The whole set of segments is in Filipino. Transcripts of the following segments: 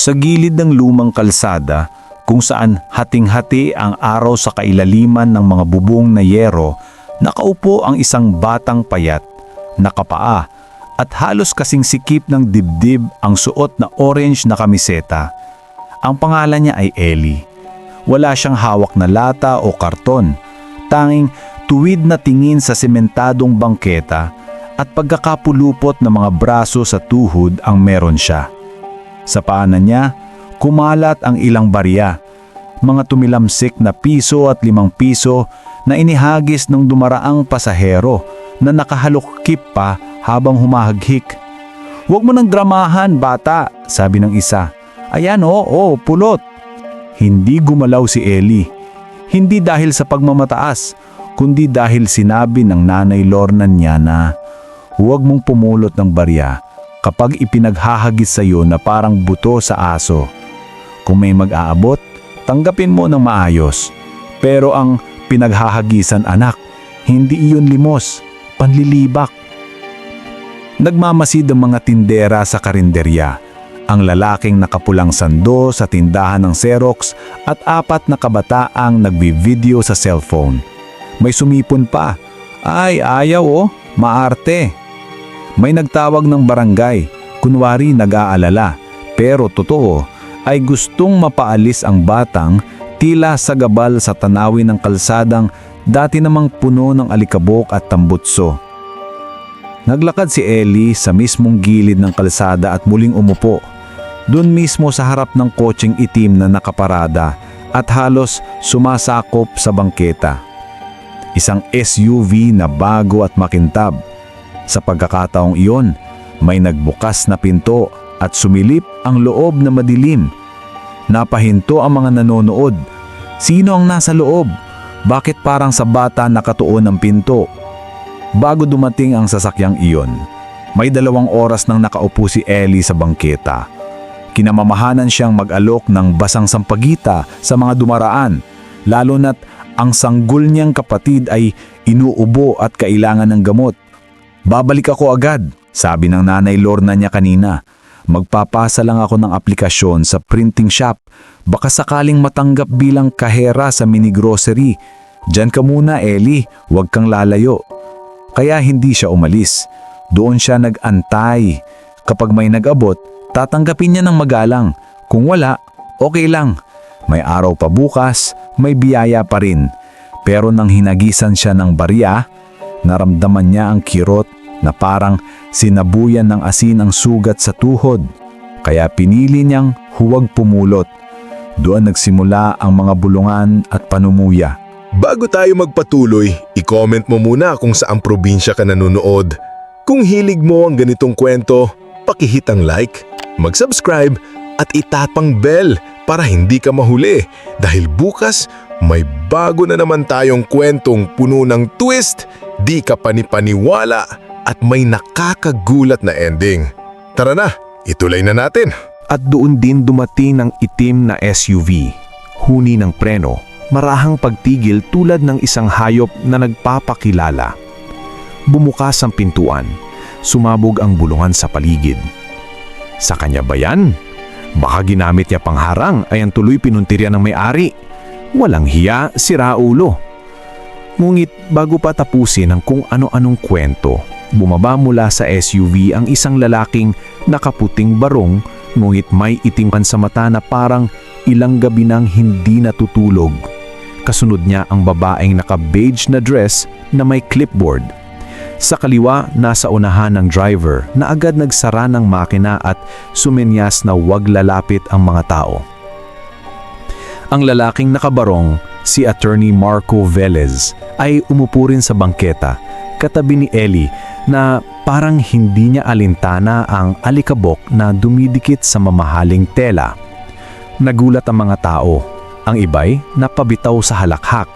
Sa gilid ng lumang kalsada, kung saan hating-hati ang araw sa kailaliman ng mga bubong na yero, nakaupo ang isang batang payat, nakapaa, at halos kasing sikip ng dibdib ang suot na orange na kamiseta. Ang pangalan niya ay Ellie. Wala siyang hawak na lata o karton, tanging tuwid na tingin sa sementadong bangketa at pagkakapulupot ng mga braso sa tuhod ang meron siya. Sa paanan niya, kumalat ang ilang barya, mga tumilamsik na piso at limang piso na inihagis ng dumaraang pasahero na nakahalukip pa habang humahaghik. Huwag mo nang dramahan, bata, sabi ng isa. Ayan oo, oh, pulot. Hindi gumalaw si Ellie. Hindi dahil sa pagmamataas, kundi dahil sinabi ng nanay Lorna niya na huwag mong pumulot ng barya kapag ipinaghahagis sa iyo na parang buto sa aso. Kung may mag-aabot, tanggapin mo ng maayos. Pero ang pinaghahagisan anak, hindi iyon limos, panlilibak. Nagmamasid ang mga tindera sa karinderya. Ang lalaking nakapulang sando sa tindahan ng Xerox at apat na kabataang nagbi-video sa cellphone. May sumipon pa. Ay, ayaw oh, maarte. May nagtawag ng barangay, kunwari nag-aalala, pero totoo ay gustong mapaalis ang batang tila sa gabal sa tanawin ng kalsadang dati namang puno ng alikabok at tambutso. Naglakad si Ellie sa mismong gilid ng kalsada at muling umupo. Doon mismo sa harap ng kotseng itim na nakaparada at halos sumasakop sa bangketa. Isang SUV na bago at makintab. Sa pagkakataong iyon, may nagbukas na pinto at sumilip ang loob na madilim. Napahinto ang mga nanonood. Sino ang nasa loob? Bakit parang sa bata nakatuon ang pinto? Bago dumating ang sasakyang iyon, may dalawang oras nang nakaupo si Ellie sa bangketa. Kinamamahanan siyang mag-alok ng basang sampagita sa mga dumaraan, lalo na't ang sanggol niyang kapatid ay inuubo at kailangan ng gamot. Babalik ako agad, sabi ng nanay Lorna niya kanina. Magpapasa lang ako ng aplikasyon sa printing shop. Baka sakaling matanggap bilang kahera sa mini grocery. Diyan ka muna, Ellie. Huwag kang lalayo. Kaya hindi siya umalis. Doon siya nag-antay. Kapag may nag-abot, tatanggapin niya ng magalang. Kung wala, okay lang. May araw pa bukas, may biyaya pa rin. Pero nang hinagisan siya ng barya, naramdaman niya ang kirot na parang sinabuyan ng asin ang sugat sa tuhod. Kaya pinili niyang huwag pumulot. Doon nagsimula ang mga bulungan at panumuya. Bago tayo magpatuloy, i-comment mo muna kung saang probinsya ka nanonood. Kung hilig mo ang ganitong kwento, pakihit ang like, mag-subscribe at itapang bell para hindi ka mahuli dahil bukas may bago na naman tayong kwentong puno ng twist, di ka panipaniwala at may nakakagulat na ending. Tara na, ituloy na natin. At doon din dumating ng itim na SUV. Huni ng preno, marahang pagtigil tulad ng isang hayop na nagpapakilala. Bumukas ang pintuan, sumabog ang bulungan sa paligid. Sa kanya ba yan? Baka ginamit niya pangharang ay ang tuloy pinuntirya ng may-ari. Walang hiya, sira ulo. Ngunit bago pa tapusin ang kung ano-anong kwento, bumaba mula sa SUV ang isang lalaking nakaputing barong ngunit may itimpan sa mata na parang ilang gabi nang hindi natutulog. Kasunod niya ang babaeng naka-beige na dress na may clipboard. Sa kaliwa, nasa unahan ng driver na agad nagsara ng makina at sumenyas na wag lalapit ang mga tao. Ang lalaking nakabarong, si Attorney Marco Velez, ay umupo rin sa bangketa, katabi ni Ellie na parang hindi niya alintana ang alikabok na dumidikit sa mamahaling tela. Nagulat ang mga tao. Ang iba'y napabitaw sa halakhak.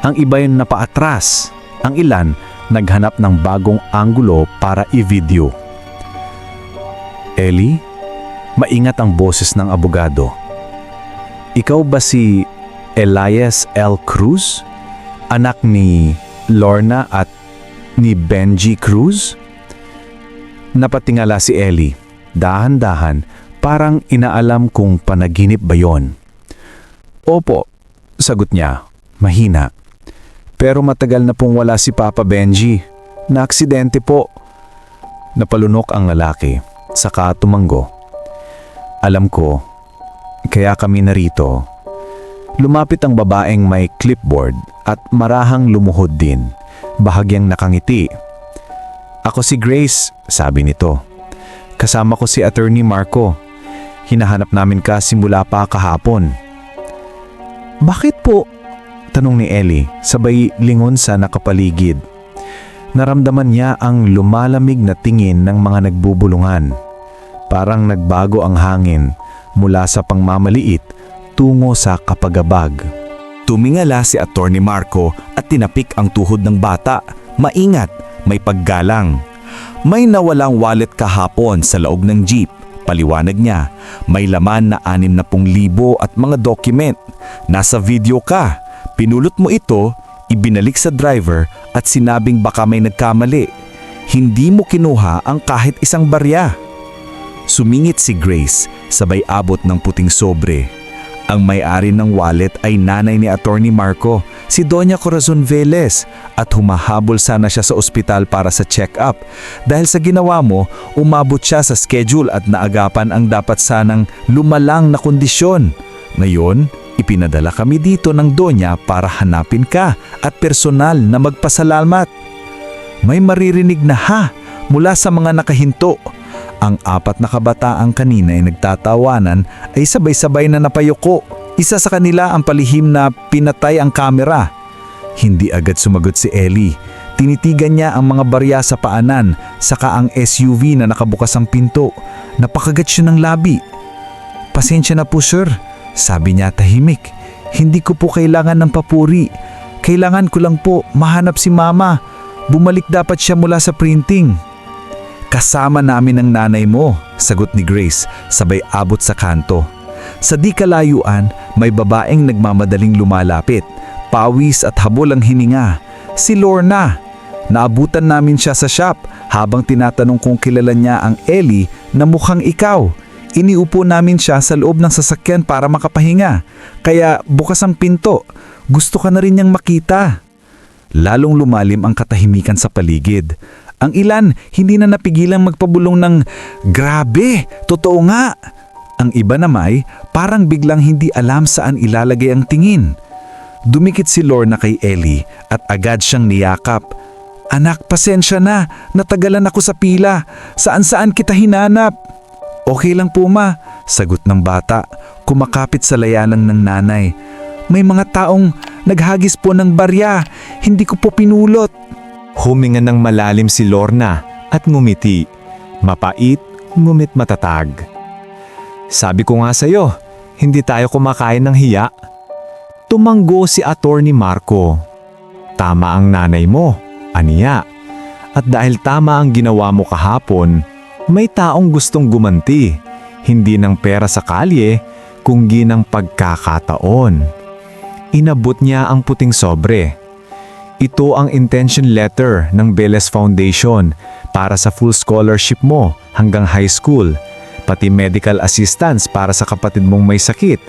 Ang iba'y napaatras. Ang ilan naghanap ng bagong anggulo para i-video. Ellie, maingat ang boses ng abogado. Ikaw ba si Elias L. Cruz? Anak ni Lorna at ni Benji Cruz? Napatingala si Ellie, dahan-dahan, Parang inaalam kung panaginip ba yon. Opo, sagot niya, mahina. Pero matagal na pong wala si Papa Benji. Na aksidente po. Napalunok ang lalaki, saka tumanggo. Alam ko, kaya kami narito. Lumapit ang babaeng may clipboard at marahang lumuhod din, bahagyang nakangiti. Ako si Grace, sabi nito. Kasama ko si Attorney Marco. Hinahanap namin ka simula pa kahapon. Bakit po? Tanong ni Ellie, sabay lingon sa nakapaligid. Naramdaman niya ang lumalamig na tingin ng mga nagbubulungan. Parang nagbago ang hangin mula sa pangmamaliit tungo sa kapagabag. Tumingala si Attorney Marco at tinapik ang tuhod ng bata. Maingat, may paggalang. May nawalang wallet kahapon sa loob ng jeep. Paliwanag niya, may laman na 60,000 at mga document. Nasa video ka. Pinulot mo ito, ibinalik sa driver at sinabing baka may nagkamali. Hindi mo kinuha ang kahit isang barya. Sumingit si Grace, sabay abot ng puting sobre. Ang may-ari ng wallet ay nanay ni Attorney Marco, si Doña Corazon Velez, at humahabol sana siya sa ospital para sa check-up. Dahil sa ginawa mo, umabot siya sa schedule at naagapan ang dapat sanang lumalang na kondisyon. Ngayon, ipinadala kami dito ng Doña para hanapin ka at personal na magpasalamat. May maririnig na ha mula sa mga nakahinto. Ang apat na kabataang kanina ay nagtatawanan ay sabay-sabay na napayuko. Isa sa kanila ang palihim na pinatay ang kamera. Hindi agad sumagot si Ellie. Tinitigan niya ang mga barya sa paanan, saka ang SUV na nakabukas ang pinto. Napakagat siya ng labi. Pasensya na po sir, sabi niya tahimik. Hindi ko po kailangan ng papuri. Kailangan ko lang po mahanap si mama. Bumalik dapat siya mula sa printing. Kasama namin ang nanay mo, sagot ni Grace, sabay abot sa kanto. Sa di kalayuan, may babaeng nagmamadaling lumalapit. Pawis at habol ang hininga. Si Lorna. Naabutan namin siya sa shop habang tinatanong kung kilala niya ang Ellie na mukhang ikaw. Iniupo namin siya sa loob ng sasakyan para makapahinga. Kaya bukas ang pinto. Gusto ka na rin niyang makita. Lalong lumalim ang katahimikan sa paligid. Ang ilan hindi na napigilang magpabulong ng grabe, totoo nga. Ang iba namay parang biglang hindi alam saan ilalagay ang tingin. Dumikit si Lorna kay Ellie at agad siyang niyakap. Anak, pasensya na. Natagalan ako sa pila. Saan-saan kita hinanap? Okay lang po ma, sagot ng bata, kumakapit sa layanan ng nanay. May mga taong naghagis po ng barya, hindi ko po pinulot. Huminga ng malalim si Lorna at ngumiti. Mapait, ngumit matatag. Sabi ko nga sa'yo, hindi tayo kumakain ng hiya. Tumanggo si Attorney Marco. Tama ang nanay mo, aniya. At dahil tama ang ginawa mo kahapon, may taong gustong gumanti. Hindi ng pera sa kalye, kundi ng pagkakataon. Inabot niya ang puting sobre. Ito ang intention letter ng Beles Foundation para sa full scholarship mo hanggang high school, pati medical assistance para sa kapatid mong may sakit.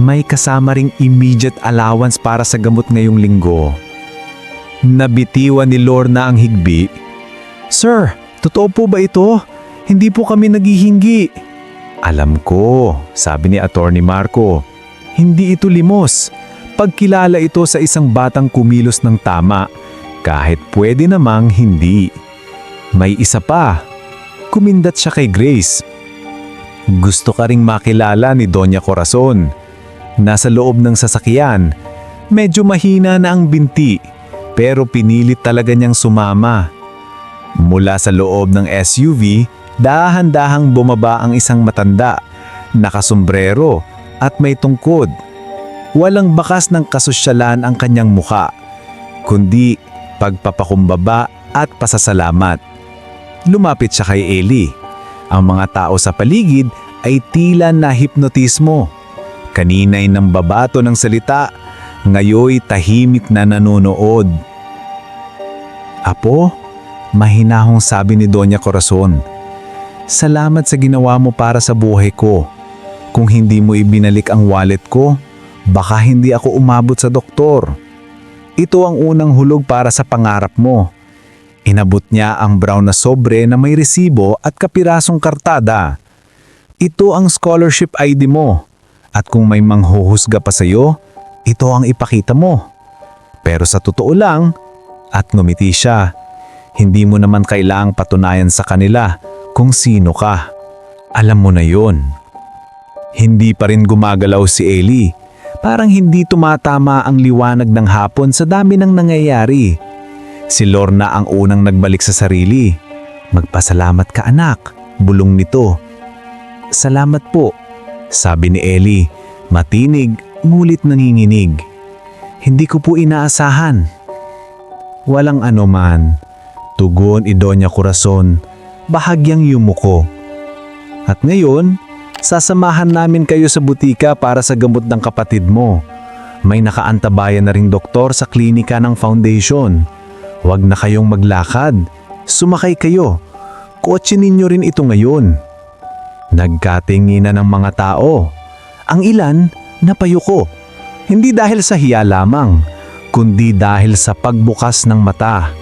May kasama ring immediate allowance para sa gamot ngayong linggo. Nabitiwan ni Lorna ang higbi. Sir, totoo po ba ito? Hindi po kami naghihingi. Alam ko, sabi ni Attorney Marco. Hindi ito limos. Pagkilala ito sa isang batang kumilos ng tama, kahit pwede namang hindi. May isa pa. Kumindat siya kay Grace. Gusto ka ring makilala ni Doña Corazon. Nasa loob ng sasakyan. Medyo mahina na ang binti, pero pinilit talaga niyang sumama. Mula sa loob ng SUV, dahan-dahang bumaba ang isang matanda, nakasombrero at may tungkod. Walang bakas ng kasosyalan ang kanyang muka, kundi pagpapakumbaba at pasasalamat. Lumapit siya kay Ellie. Ang mga tao sa paligid ay tila na hipnotismo. Kaninay ng babato ng salita, ngayoy tahimik na nanonood. Apo, mahinahong sabi ni Doña Corazon. Salamat sa ginawa mo para sa buhay ko. Kung hindi mo ibinalik ang wallet ko, baka hindi ako umabot sa doktor. Ito ang unang hulog para sa pangarap mo. Inabot niya ang brown na sobre na may resibo at kapirasong kartada. Ito ang scholarship ID mo. At kung may manghuhusga pa sa'yo, ito ang ipakita mo. Pero sa totoo lang, at ngumiti siya, hindi mo naman kailangang patunayan sa kanila kung sino ka. Alam mo na yon. Hindi pa rin gumagalaw si Ellie. Parang hindi tumatama ang liwanag ng hapon sa dami ng nangyayari. Si Lorna ang unang nagbalik sa sarili. Magpasalamat ka anak, bulong nito. Salamat po, sabi ni Ellie. Matinig, ngulit nanginginig. Hindi ko po inaasahan. Walang anuman. Tugon ni Doña Corazon, bahagyang yumuko. At ngayon, sasamahan namin kayo sa butika para sa gamot ng kapatid mo. May nakaantabayan na ring doktor sa klinika ng foundation. Huwag na kayong maglakad. Sumakay kayo. Kotse ninyo rin ito ngayon. Nagkatinginan ng mga tao. Ang ilan, napayuko. Hindi dahil sa hiya lamang, kundi dahil sa pagbukas ng mata.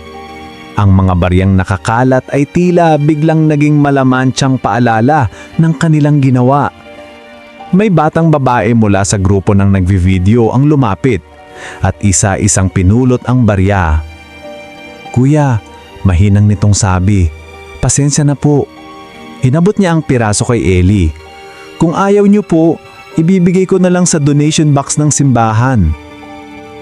Ang mga baryang nakakalat ay tila biglang naging malamansyang paalala ng kanilang ginawa. May batang babae mula sa grupo ng nagvivideo ang lumapit at isa-isang pinulot ang barya. Kuya, mahinang nitong sabi. Pasensya na po. Inabot niya ang piraso kay Ellie. Kung ayaw niyo po, ibibigay ko na lang sa donation box ng simbahan.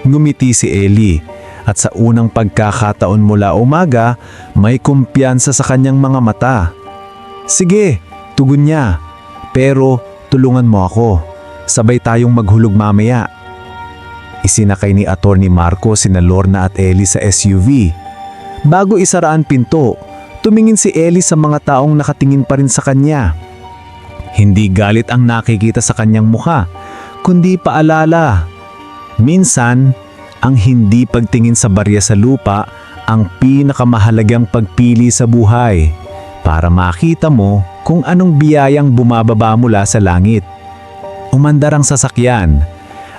Ngumiti si Ellie at sa unang pagkakataon mula umaga, may kumpiyansa sa kanyang mga mata. Sige, tugon niya. Pero tulungan mo ako. Sabay tayong maghulog mamaya. Isinakay ni Attorney Marco sina Lorna at Ellie sa SUV. Bago isaraan pinto, tumingin si Ellie sa mga taong nakatingin pa rin sa kanya. Hindi galit ang nakikita sa kanyang mukha, kundi paalala. Minsan, ang hindi pagtingin sa barya sa lupa ang pinakamahalagang pagpili sa buhay para makita mo kung anong biyayang bumababa mula sa langit. Umandar ang sasakyan.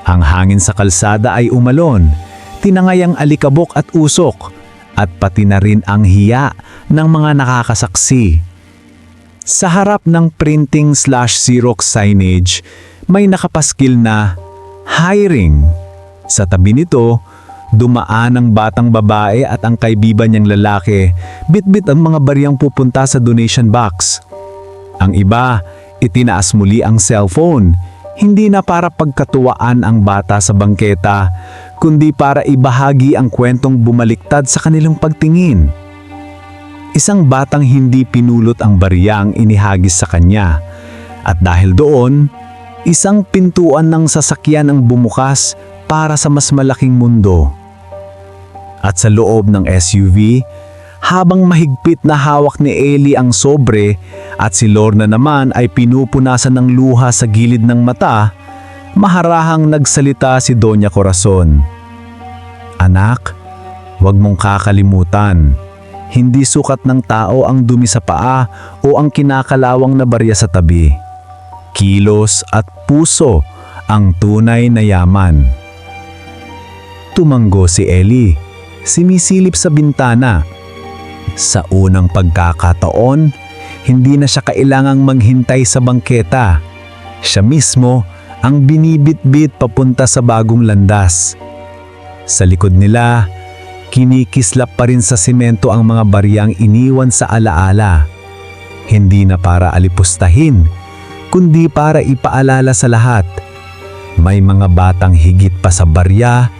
Ang hangin sa kalsada ay umalon, tinangay ang alikabok at usok, at pati na rin ang hiya ng mga nakakasaksi. Sa harap ng printing slash Xerox signage, may nakapaskil na hiring. Sa tabi nito, dumaan ang batang babae at ang kaibiban niyang lalaki, bitbit ang mga bariyang pupunta sa donation box. Ang iba, itinaas muli ang cellphone, hindi na para pagkatuwaan ang bata sa bangketa, kundi para ibahagi ang kwentong bumaliktad sa kanilang pagtingin. Isang batang hindi pinulot ang barya ang inihagis sa kanya. At dahil doon, isang pintuan ng sasakyan ang bumukas para sa mas malaking mundo. At sa loob ng SUV, habang mahigpit na hawak ni Ellie ang sobre at si Lorna naman ay pinupunasan ng luha sa gilid ng mata, maharahang nagsalita si Doña Corazon. Anak, huwag mong kakalimutan. Hindi sukat ng tao ang dumi sa paa o ang kinakalawang na barya sa tabi. Kilos at puso ang tunay na yaman. Tumanggo si Ellie, simisilip sa bintana. Sa unang pagkakataon, hindi na siya kailangang maghintay sa bangketa. Siya mismo ang binibit-bit papunta sa bagong landas. Sa likod nila, kinikislap pa rin sa simento ang mga baryang iniwan sa alaala. Hindi na para alipustahin, kundi para ipaalala sa lahat. May mga batang higit pa sa barya